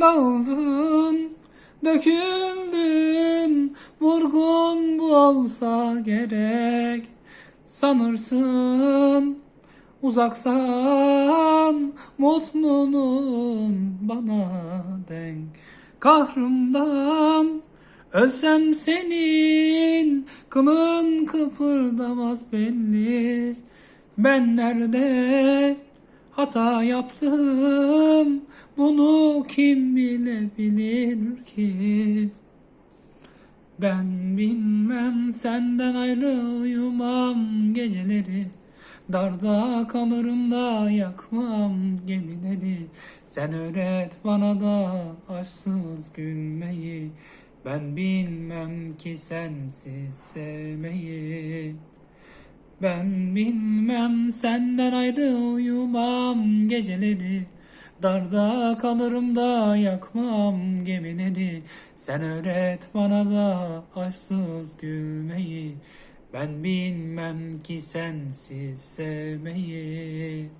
Dağıldın, döküldün, vurgun bu olsa gerek. Sanırsın uzaktan mutluluğun bana denk. Kahrımdan ölsem senin kılın kıpırdamaz belli. Ben nerede hata yaptım bunu kim bilebilir ki? Ben bilmem senden ayrı uyumam geceleri. Darda kalırım da yakmam gemileri. Sen öğret bana da aşksız gülmeyi. Ben bilmem ki sensiz sevmeyi ben bilmem senden ayrı uyumam. Geceleri Darda kalırım da yakmam gemileri. Sen öğret bana da aşksız gülmeyi. Ben bilmem ki sensiz sevmeyi